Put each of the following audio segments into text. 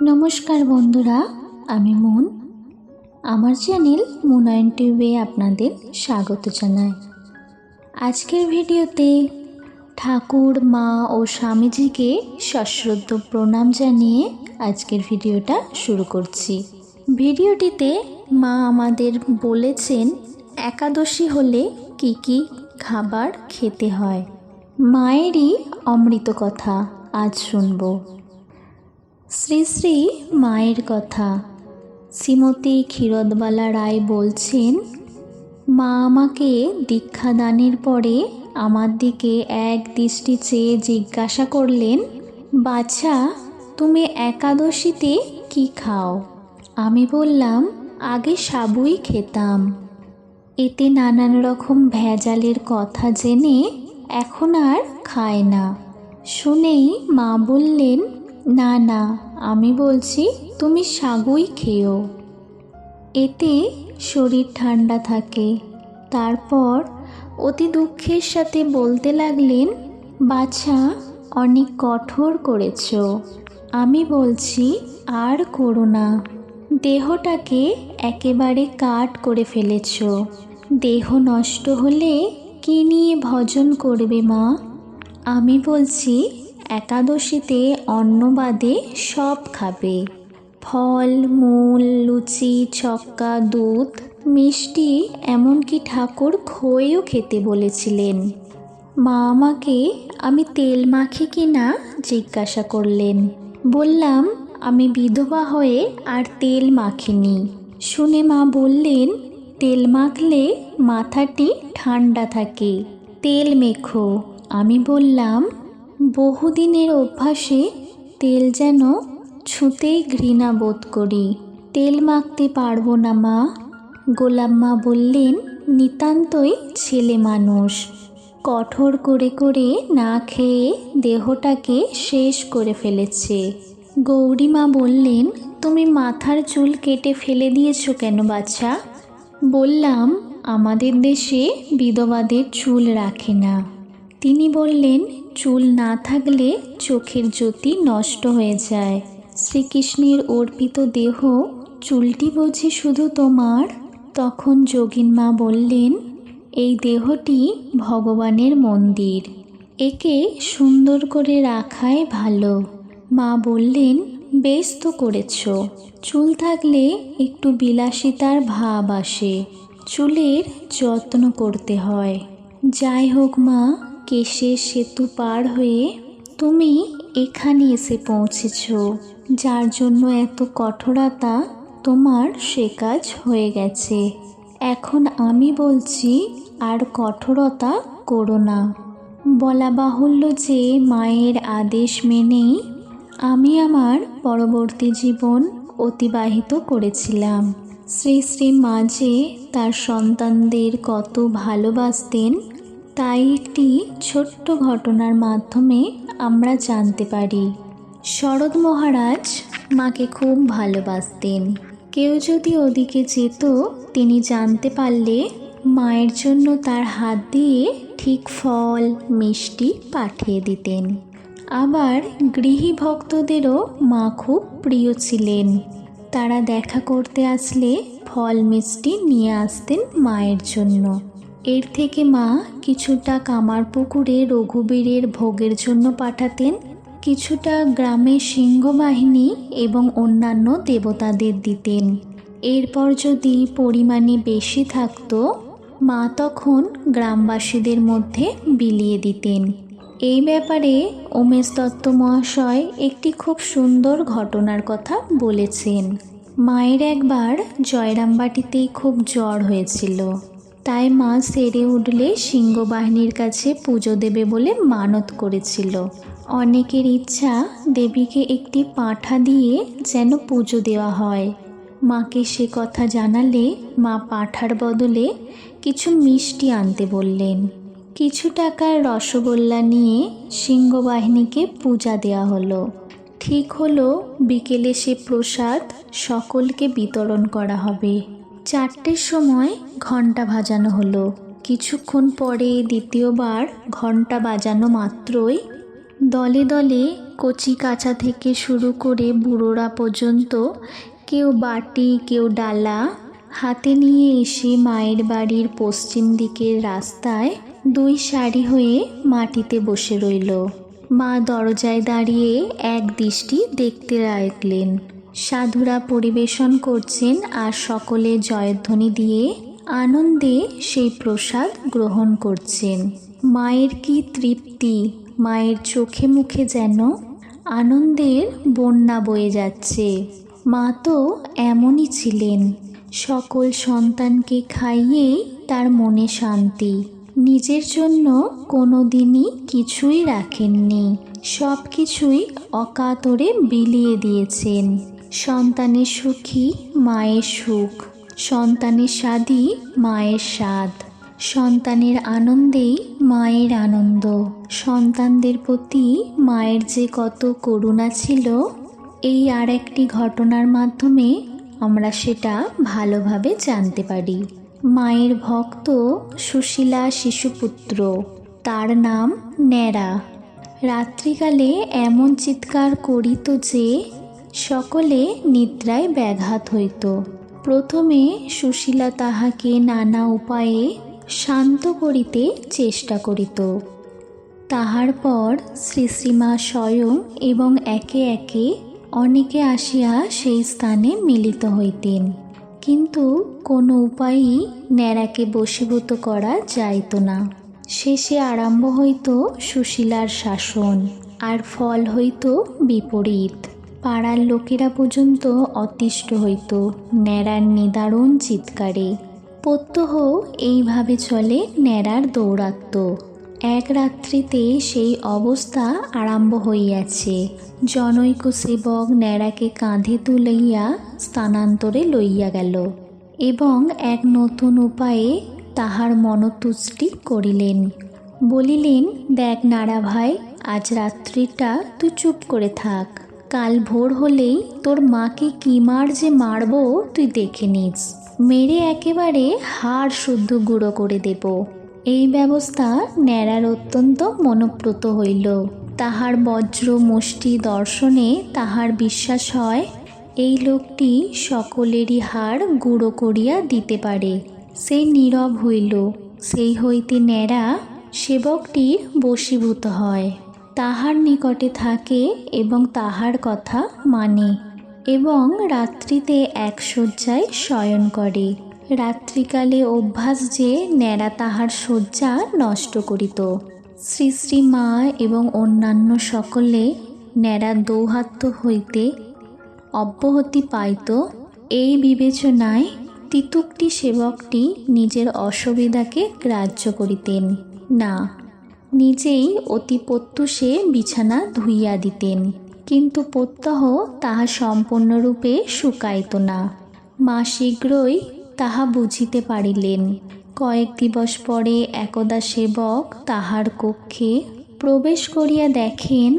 নমস্কার বন্ধুরা, আমি মন। আমার চ্যানেল মুনায়ন টিউবে আপনাদের স্বাগত জানাই। আজকের ভিডিওতে ঠাকুর, মা ও স্বামীজিকে সশ্রদ্ধ প্রণাম জানিয়ে আজকের ভিডিওটা শুরু করছি। ভিডিওটিতে মা আমাদের বলেছেন, একাদশী হলে কি কি খাবার খেতে হয়? মায়েরই অমৃত কথা আজ শুনব। শ্রী শ্রী মায়ের কথা। শ্রীমতী ক্ষীরদবালা রায় বলছেন, মা আমাকে দীক্ষাদানের পরে আমার দিকে এক দৃষ্টি চেয়ে জিজ্ঞাসা করলেন, বাছা, তুমি একাদশীতে কি খাও? আমি বললাম, আগে সাবুই খেতাম। এতে নানান রকম ভেজালের কথা জেনে এখন আর খায় না। শুনেই মা বললেন, না না আমি বলছি, তুমি সাগুই খেও এতে শরীর ঠান্ডা থাকে। তারপর অতি দুঃখের সাথে বলতে লাগলেন, বাছা, অনেক কঠোর করেছ। আমি বলছি, আর করো না। দেহটাকে একেবারে কাট করে ফেলেছ। দেহ নষ্ট হলে কি নিয়ে ভজন করবে মা? আমি বলছি একাদশীতে অন্ন বাদে সব খাবে। ফল, মূল, লুচি, ছক্কা, দুধ, মিষ্টি, এমনকি ঠাকুর খইও খেতে বলেছিলেন। মা আমাকে, আমি তেল মাখি কি না জিজ্ঞাসা করলেন। বললাম, আমি বিধবা হয়ে আর তেল মাখিনি। শুনে মা বললেন, তেল মাখলে মাথাটি ঠান্ডা থাকে। তেল মেখো। আমি বললাম বহুদিনের অভ্যাসে তেল যেন ছুঁতেই ঘৃণা বোধ করি। তেল মাখতে পারব না মা। গোলাম মা বললেন, নিতান্তই ছেলে মানুষ। কঠোর করে করে না খেয়ে দেহটাকে শেষ করে ফেলেছে। গৌরীমা বললেন, তুমি মাথার চুল কেটে ফেলে দিয়েছ কেন বাচ্চা বললাম, আমাদের দেশে বিধবাদের চুল রাখে না। তিনি বললেন চুল না থাকলে চোখের জ্যোতি নষ্ট হয়ে যায়। শ্রীকৃষ্ণের অর্পিত দেহ, চুলটি বুঝি শুধু তোমার? তখন যোগিন মা বললেন, এই দেহটি ভগবানের মন্দির। একে সুন্দর করে রাখাই ভালো। মা বললেন, বেশ তো করেছ। চুল থাকলে একটু বিলাসিতার ভাব আসে। চুলের যত্ন করতে হয়। যাই হোক মা কেশের সেতু পার হয়ে তুমি এখানে এসে পৌঁছেছ, যার জন্য এত কঠোরতা তোমার সে কাজ হয়ে গেছে। এখন আমি বলছি, আর কঠোরতা করো না। বলা বাহুল্য যে মায়ের আদেশ মেনেই আমি আমার পরবর্তী জীবন অতিবাহিত করেছিলাম। শ্রী শ্রী মাঝে তার সন্তানদের কত ভালোবাসতেন তাই একটি ছোট্ট ঘটনার মাধ্যমে আমরা জানতে পারি। শরৎ মহারাজ মাকে খুব ভালোবাসতেন। কেউ যদি ওদিকে যেত, তিনি জানতে পারলে মায়ের জন্য তার হাত দিয়ে ঠিক ফল, মিষ্টি পাঠিয়ে দিতেন। আবার গৃহী ভক্তদেরও মা খুব প্রিয় ছিলেন। তারা দেখা করতে আসলে ফল, মিষ্টি নিয়ে আসতেন মায়ের জন্য। এর থেকে মা কিছুটা কামারপুকুরে রঘুবীরের ভোগের জন্য পাঠাতেন, কিছুটা গ্রামে সিংহবাহিনী এবং অন্যান্য দেবতাদের দিতেন। এরপর যদি পরিমাণে বেশি থাকতো, মা তখন গ্রামবাসীদের মধ্যে বিলিয়ে দিতেন। এই ব্যাপারে উমেশ দত্ত মহাশয় একটি খুব সুন্দর ঘটনার কথা বলেছেন। মায়ের একবার জয়রামবাটিতেই খুব জ্বর হয়েছিল। তাই মা সেরে উঠলে সিংহবাহিনীর কাছে পুজো দেবে বলে মানত করেছিল। অনেকের ইচ্ছা দেবীকে একটি পাঁঠা দিয়ে যেন পুজো দেওয়া হয়। মাকে সে কথা জানালে মা পাঁঠার বদলে কিছু মিষ্টি আনতে বললেন। কিছু টাকার রসগোল্লা নিয়ে সিংহবাহিনীকে পূজা দেওয়া হলো। ঠিক হলো, বিকেলে সে প্রসাদ সকলকে বিতরণ করা হবে। চারটের সময় ঘণ্টা বাজানো হলো। কিছুক্ষণ পরে দ্বিতীয়বার ঘণ্টা বাজানো মাত্রই দলে দলে কচি কাঁচা থেকে শুরু করে বুড়োরা পর্যন্ত কেউ বাটি, কেউ ডালা হাতে নিয়ে এসে মায়ের বাড়ির পশ্চিম দিকের রাস্তায় দুই সারি হয়ে মাটিতে বসে রইল। মা দরজায় দাঁড়িয়ে এক দৃষ্টি দেখতে লাগলেন। সাধুরা পরিবেশন করছেন আর সকলে জয়ধ্বনি দিয়ে আনন্দে সেই প্রসাদ গ্রহণ করছেন। মায়ের কি তৃপ্তি, মায়ের চোখে মুখে যেন আনন্দের বন্যা বয়ে যাচ্ছে। মা তো এমনই ছিলেন। সকল সন্তানকে খাইয়েই তার মনে শান্তি। নিজের জন্য কোনো দিনই কিছুই রাখেননি। সব কিছুই অকাতরে বিলিয়ে দিয়েছেন। সন্তানের সুখী মায়ের সুখ। সন্তানের স্বাদই মায়ের স্বাদ। সন্তানের আনন্দেই মায়ের আনন্দ। সন্তানদের প্রতি মায়ের যে কত করুণা ছিল, এই আর একটি ঘটনার মাধ্যমে আমরা সেটা ভালোভাবে জানতে পারি। মায়ের ভক্ত সুশীলা শিশুপুত্র, তার নাম ন্যাড়া। রাত্রিকালে এমন চিৎকার করিত যে সকলে নিদ্রায় ব্যাঘাত হইত। প্রথমে সুশীলা তাহাকে নানা উপায়ে শান্ত করিতে চেষ্টা করিত। তাহার পর শ্রী শ্রীমা স্বয়ং এবং একে একে অনেকে আসিয়া সেই স্থানে মিলিত হইতেন। কিন্তু কোনো উপায়ই ন্যাড়াকে বশীভূত করা যাইত না। শেষে আরম্ভ হইত সুশীলার শাসন, আর ফল হইত বিপরীত। পাড়ার লোকেরা পর্যন্ত অতিষ্ঠ হইত, ন্যাড়ার নিদারুণ চিৎকারে। প্রত্যহ এইভাবে চলে ন্যাড়ার দৌরাত্ম। এক রাত্রিতে সেই অবস্থা আরম্ভ হইয়াছে। জনৈক সেবক ন্যাড়াকে কাঁধে তুলাইয়া স্থানান্তরে লইয়া গেল এবং এক নতুন উপায়ে তাহার মনতুষ্টি করিলেন। বলিলেন, দেখ নাড়া ভাই, আজ রাত্রিটা তুই চুপ করে থাক। কাল ভোর হলেই তোর মাকে কি মার যে মারবো তুই দেখে নিস। মেরে একেবারে হাড় শুদ্ধ গুঁড়ো করে দেব। এই ব্যবস্থা ন্যাড়ার অত্যন্ত মনোপ্রত হইল। তাহার বজ্র মুষ্টি দর্শনে তাহার বিশ্বাস হয়, এই লোকটি সকলেরই হাড় গুঁড়ো করিয়া দিতে পারে। সে নীরব হইল। সেই হইতে ন্যাড়া সেবকটির বশীভূত হয়। তাহার নিকটে থাকে এবং তাহার কথা মানে এবং রাত্রিতে এক শয্যায় শয়ন করে। রাত্রিকালে অভ্যাস যে ন্যাড়া তাহার শয্যা নষ্ট করিত। শ্রী শ্রী মা এবং অন্যান্য সকলে ন্যাড়া দৌহাত্য হইতে অব্যাহতি পাইত। এই বিবেচনায় তিতুকটি সেবকটি নিজের অসুবিধাকে গ্রাহ্য করিতেন। না নিজেই অতি প্রত্যুষে বিছানা ধুইয়া দিতেন, কিন্তু প্রত্যহ তাহা সম্পূর্ণরূপে শুকাইত না। মা শীঘ্রই তাহা বুঝিতে পারিলেন। কয়েক দিবস পরে একদা সেবক তাহার কক্ষে প্রবেশ করিয়া দেখেন,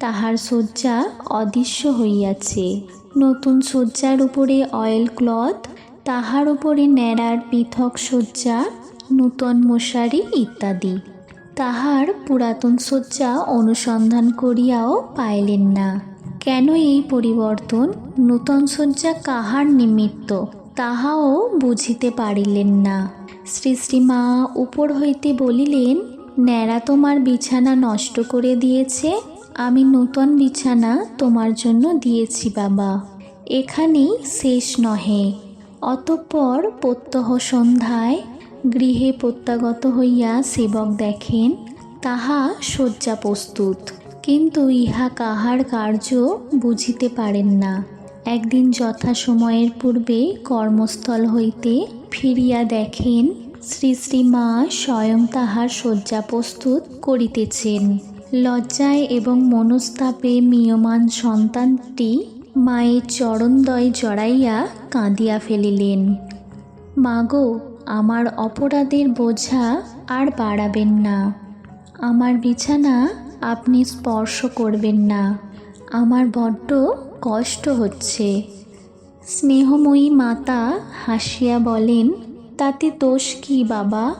তাহার শয্যা অদৃশ্য হইয়াছে। নতুন শয্যার উপরে অয়েল ক্লথ, তাহার উপরে ন্যাড়ার পৃথক শয্যা, নূতন মশারি ইত্যাদি। তাহার পুরাতন শয্যা অনুসন্ধান করিয়াও পাইলেন না। কেন এই পরিবর্তন? নূতন শয্যা কাহার নিমিত্ত? তাহাও বুঝিতে পারিলেন না। শ্রী শ্রীমা উপর হইতে বলিলেন, ন্যাড়া তোমার বিছানা নষ্ট করে দিয়েছে, আমি নূতন বিছানা তোমার জন্য দিয়েছি বাবা। এখানেই শেষ নহে। অতঃপর প্রত্যহ সন্ধ্যায় গৃহে প্রত্যাগত হইয়া সেবক দেখেন, তাহা শয্যা প্রস্তুত। কিন্তু ইহা কাহার কার্য বুঝিতে পারেন না। একদিন যথাসময়ের পূর্বে কর্মস্থল হইতে ফিরিয়া দেখেন, শ্রী শ্রী মা স্বয়ং তাহার শয্যা প্রস্তুত করিতেছেন। লজ্জায় এবং মনস্তাপে মিয়মান সন্তানটি মায়ের চরণদয় জড়াইয়া কাঁদিয়া ফেলিলেন। মাগো আমার অপরাধের বোঝা আর বাড়াবেন না। আমার বিছানা আপনি স্পর্শ করবেন না। আমার বড্ড কষ্ট হচ্ছে। স্নেহময়ী মাতা হাসিয়া বলেন, তাতে দোষ কি বাবা?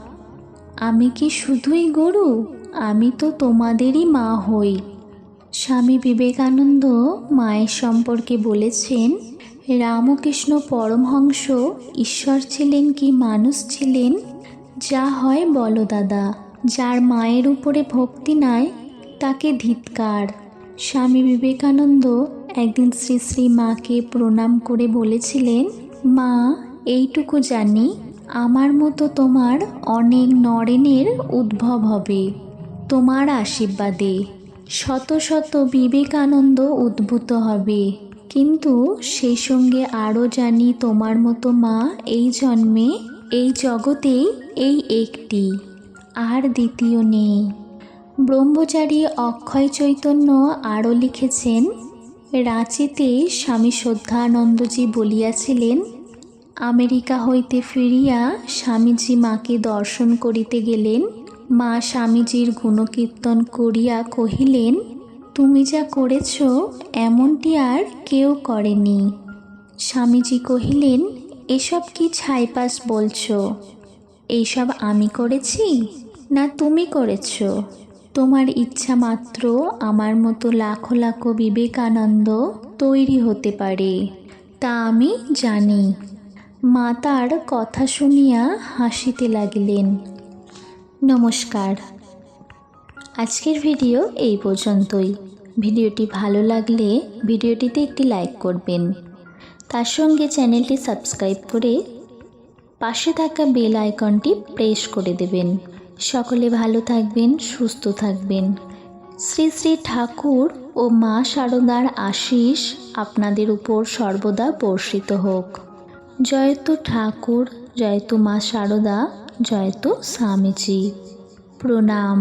আমি কি শুধুই গরু? আমি তো তোমাদেরই মা হই। স্বামী বিবেকানন্দ মায়ের সম্পর্কে বলেছেন রামকৃষ্ণ পরমহংস, ঈশ্বর ছিলেন কি মানুষ ছিলেন? যা হয় বলো দাদা। যার মায়ের উপরে ভক্তি নাই, তাকে ধিৎকার। স্বামী বিবেকানন্দ একদিন শ্রী শ্রী মাকে প্রণাম করে বলেছিলেন, মা, এইটুকু জানি, আমার মতো তোমার অনেক নরেনের উদ্ভব হবে। তোমার আশীর্বাদে শত শত বিবেকানন্দ উদ্ভূত হবে। কিন্তু সেই সঙ্গে আরও জানি তোমার মতো মা এই জন্মে, এই জগতেই এই একটি। আর দ্বিতীয় নেই। ব্রহ্মচারী অক্ষয় চৈতন্য আরও লিখেছেন, রাঁচিতে স্বামী শ্রদ্ধানন্দজি বলিয়াছিলেন, আমেরিকা হইতে ফিরিয়া স্বামীজি মাকে দর্শন করিতে গেলেন। মা স্বামীজির গুণকীর্তন করিয়া কহিলেন তুমি যা করেছ, এমনটি আর কেউ করেনি। স্বামীজি কহিলেন, এসব কি ছাইপাস বলছো? এইসব আমি করেছি না তুমি করেছ? তোমার ইচ্ছা মাত্র আমার মতো লাখো লাখো বিবেকানন্দ তৈরি হতে পারে, তা আমি জানি। মাতার কথা শুনিয়া হাসিতে লাগিলেন। নমস্কার। আজকের ভিডিও এই পর্যন্তই। ভিডিওটি ভালো লাগলে ভিডিওটিতে একটি লাইক করবেন। তার সঙ্গে চ্যানেলটি সাবস্ক্রাইব করে পাশে থাকা বেল আইকনটি প্রেস করে দেবেন। সকলে ভালো থাকবেন, সুস্থ থাকবেন। শ্রী শ্রী ঠাকুর ও মা শারদার আশিস আপনাদের উপর সর্বদা বর্ষিত হোক। জয়তু ঠাকুর জয়তু মা শারদা জয়তু স্বামীজি। প্রণাম।